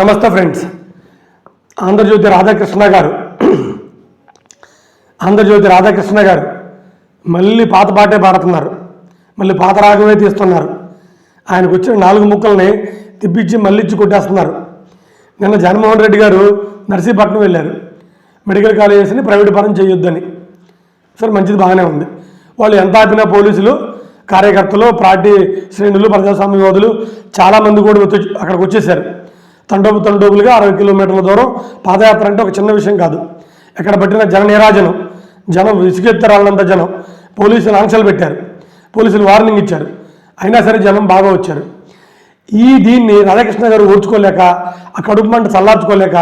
నమస్తే ఫ్రెండ్స్. ఆంధ్రజ్యోతి రాధాకృష్ణ గారు. ఆంధ్రజ్యోతి రాధాకృష్ణ గారు మళ్ళీ పాత పాటే పాడుతున్నారు. మళ్ళీ పాత రాగమే తీస్తున్నారు. ఆయనకు వచ్చిన నాలుగు ముక్కల్ని తిప్పించి మళ్ళీ ఇచ్చి కొట్టేస్తున్నారు. నిన్న జగన్మోహన్ రెడ్డి గారు నర్సీపట్నం వెళ్ళారు. మెడికల్ కాలేజెస్ని ప్రైవేట్ పరం చేయొద్దని. సరే మంచిది బాగానే ఉంది. వాళ్ళు ఎంత ఆపినా పోలీసులు కార్యకర్తలు పార్టీ శ్రేణులు ప్రజాస్వామ్య యోధులు చాలామంది కూడా వచ్చి అక్కడికి వచ్చేసారు తండోపు తండోపులుగా అరవై కిలోమీటర్ల దూరం పాదయాత్ర అంటే ఒక చిన్న విషయం కాదు. ఎక్కడ పట్టిన జన నీరాజనం జనం విసుగెత్తరాలంత జనం పోలీసులు ఆంక్షలు పెట్టారు. పోలీసులు వార్నింగ్ ఇచ్చారు. అయినా సరే జనం బాగా వచ్చారు. ఈ దీన్ని రాధాకృష్ణ గారు ఓర్చుకోలేక ఆ కడుపు మంట చల్లార్చుకోలేక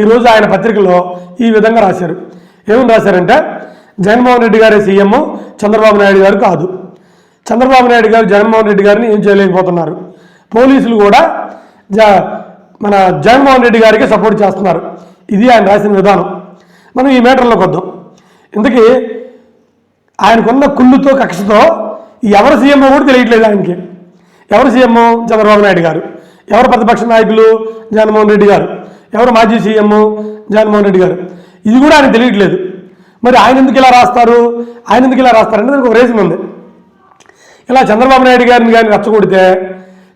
ఈరోజు ఆయన పత్రికలో ఈ విధంగా రాశారు. ఏమని రాశారంటే జగన్మోహన్ రెడ్డి గారే సీఎం చంద్రబాబు నాయుడు గారు కాదు. చంద్రబాబు నాయుడు గారు జగన్మోహన్ రెడ్డి గారిని ఏం చేయలేకపోతున్నారు? పోలీసులు కూడా జ మన జగన్మోహన్ రెడ్డి గారికి సపోర్ట్ చేస్తున్నారు. ఇది ఆయన రాసిన విధానం. మనం ఈ మేటర్లోకి వద్దాం. ఇంతకీ ఆయనకున్న కుళ్ళుతో కక్షతో ఎవరు సీఎంఓ కూడా తెలియట్లేదు ఆయనకి. ఎవరు సీఎం? చంద్రబాబు నాయుడు గారు. ఎవరు ప్రతిపక్ష నాయకులు? జగన్మోహన్ రెడ్డి గారు. ఎవరు మాజీ సీఎం? జగన్మోహన్ రెడ్డి గారు. ఇది కూడా ఆయన తెలియట్లేదు. మరి ఆయన ఎందుకు ఇలా రాస్తారు? ఆయన ఎందుకు ఇలా రాస్తారంటే దానికి ఒక రీజన్ ఉంది. ఇలా చంద్రబాబు నాయుడు గారిని కానీ రెచ్చగొడితే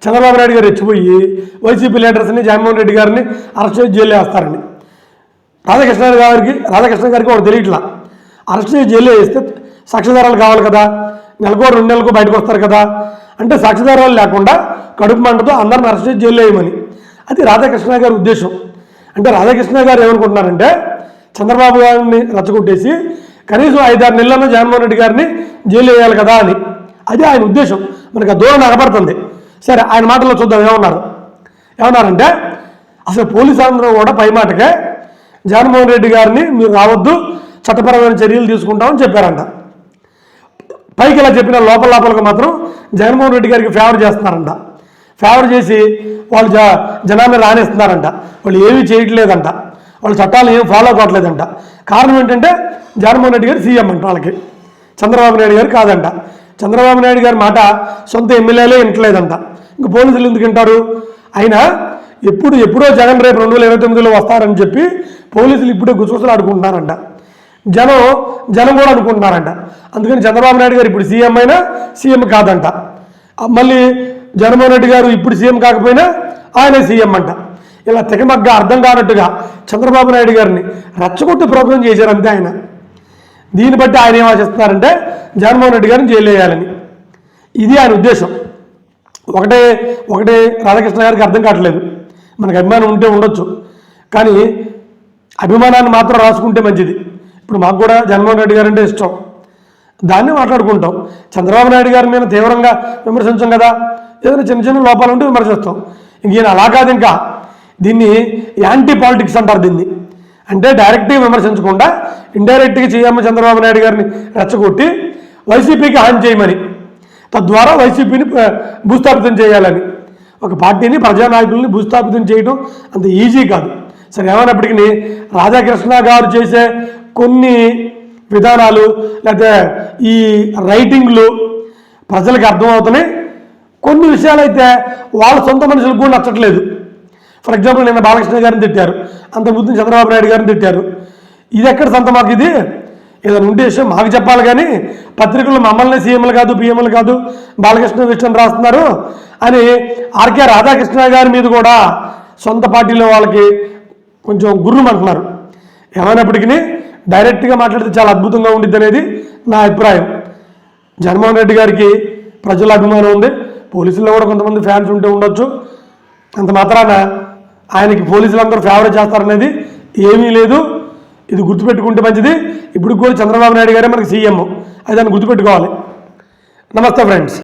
చంద్రబాబు నాయుడు గారు రెచ్చిపోయి వైసీపీ లీడర్స్ని జగన్మోహన్ రెడ్డి గారిని అరెస్ట్ చేసి జైలు వేస్తారని. రాధాకృష్ణ గారికి రాధాకృష్ణ గారికి ఒకటి తెలియట్లా. అరెస్ట్ చేసి జైల్లో వేస్తే సాక్షిదారాలు కావాలి కదా నెలకో రెండు నెలలకు బయటకు వస్తారు కదా. అంటే సాక్షిదారాలు లేకుండా కడుపు మంటతో అందరిని అరెస్ట్ చేసి జైలు వేయమని. అది రాధాకృష్ణ గారి ఉద్దేశం. అంటే రాధాకృష్ణ గారు ఏమనుకుంటున్నారంటే చంద్రబాబు గారిని రచ్చగొట్టేసి కనీసం ఐదారు నెలల్లో జగన్మోహన్ రెడ్డి గారిని జైలు వేయాలి కదా అని. అది ఆయన ఉద్దేశం. మనకు ఆ దూరం నగబడుతుంది సరే ఆయన మాటల్లో చూద్దాం ఏమన్నారు? ఏమన్నారంటే అసలు పోలీస్ అందరూ కూడా పై మాటకే జగన్మోహన్ రెడ్డి గారిని మీరు రావద్దు చట్టపరమైన చర్యలు తీసుకుంటామని చెప్పారంట. పైకి ఇలా చెప్పిన లోపల లోపలకు మాత్రం జగన్మోహన్ రెడ్డి గారికి ఫేవర్ చేస్తున్నారంట. ఫేవర్ చేసి వాళ్ళు జ జనాన్ని రాణిస్తున్నారంట వాళ్ళు ఏమీ చేయట్లేదంట. వాళ్ళు చట్టాలు ఏం ఫాలో కావట్లేదంట. కారణం ఏంటంటే జగన్మోహన్ రెడ్డి గారు సీఎం అంట వాళ్ళకి. చంద్రబాబు నాయుడు గారు కాదంట. చంద్రబాబు నాయుడు గారి మాట సొంత ఎమ్మెల్యేలే వింటలేదంట ఇంక పోలీసులు ఎందుకు వింటారు? అయినా ఎప్పుడు ఎప్పుడో జగన్ రేపు రెండు వేల ఇరవై తొమ్మిదిలో వస్తారని చెప్పి పోలీసులు ఇప్పుడే గుసగుసలు ఆడుకుంటున్నారంట జనం జనం కూడా అనుకుంటున్నారంట. అందుకని చంద్రబాబు నాయుడు గారు ఇప్పుడు సీఎం అయినా సీఎం కాదంట. మళ్ళీ జగన్మోహన్ రెడ్డి గారు ఇప్పుడు సీఎం కాకపోయినా ఆయనే సీఎం అంట. ఇలా తెగమగ్గా అర్థం కానట్టుగా చంద్రబాబు నాయుడు గారిని రచ్చగొట్టు ప్రోగ్రాం చేశారు అంతే ఆయన. దీన్ని బట్టి ఆయన ఏం ఆశిస్తున్నారంటే జగన్మోహన్ రెడ్డి గారిని జైలు వేయాలని. ఇది ఆయన ఉద్దేశం. ఒకటే ఒకటే రాధాకృష్ణ గారికి అర్థం కావట్లేదు. మనకు అభిమానం ఉంటే ఉండొచ్చు. కానీ అభిమానాన్ని మాత్రం రాసుకుంటే మంచిది. ఇప్పుడు మాకు కూడా జగన్మోహన్ రెడ్డి గారు అంటే ఇష్టం. దాన్ని మాట్లాడుకుంటాం. చంద్రబాబు నాయుడు గారి మీద తీవ్రంగా విమర్శించాం కదా. ఏదైనా చిన్న చిన్న లోపాలు ఉంటే విమర్శిస్తాం. ఇంక ఈయన అలా కాదు ఇంకా. దీన్ని యాంటీ పాలిటిక్స్ అంటారు దీన్ని. అంటే డైరెక్ట్గా విమర్శించకుండా ఇండైరెక్ట్గా చేయమ్మ చంద్రబాబు నాయుడు గారిని రెచ్చగొట్టి వైసీపీకి హాని చేయమని తద్వారా వైసీపీని భూస్థాపితం చేయాలని. ఒక పార్టీని ప్రజానాయకుల్ని భూస్థాపితం చేయడం అంత ఈజీ కాదు. సరే ఏమైనప్పటికీ రాధాకృష్ణ గారు చేసే కొన్ని విధానాలు లేకపోతే ఈ రైటింగ్లు ప్రజలకు అర్థమవుతున్నాయి. కొన్ని విషయాలైతే వాళ్ళ సొంత మనుషులకు కూడా నచ్చట్లేదు. ఫర్ ఎగ్జాంపుల్ నిన్న బాలకృష్ణ గారిని తిట్టారు అంత చంద్రబాబు నాయుడు గారిని తిట్టారు. ఇది ఎక్కడ సొంత మాకు ఇది? ఏదైనా ఉంటే విషయం మాకు చెప్పాలి కానీ పత్రికలు మమ్మల్ని సీఎంలు కాదు పిఎంలు కాదు బాలకృష్ణ విషయం రాస్తున్నారు అని ఆర్కే రాధాకృష్ణ గారి మీద కూడా సొంత పార్టీలో వాళ్ళకి కొంచెం గుర్రం అంటున్నారు. ఏమైనప్పటికీ డైరెక్ట్గా మాట్లాడితే చాలా అద్భుతంగా ఉండిద్ది అనేది నా అభిప్రాయం. జగన్మోహన్ రెడ్డి గారికి ప్రజల అభిమానం ఉంది. పోలీసుల్లో కూడా కొంతమంది ఫ్యాన్స్ ఉంటే ఉండొచ్చు. అంత మాత్రాన ఆయనకి పోలీసులు అందరూ ఫేవర్ చేస్తారనేది ఏమీ లేదు. ఇది గుర్తుపెట్టుకుంటే మంచిది. ఇప్పుడు కూడా చంద్రబాబు నాయుడు గారే మనకి సీఎం. అది దాన్ని గుర్తుపెట్టుకోవాలి. నమస్తే ఫ్రెండ్స్.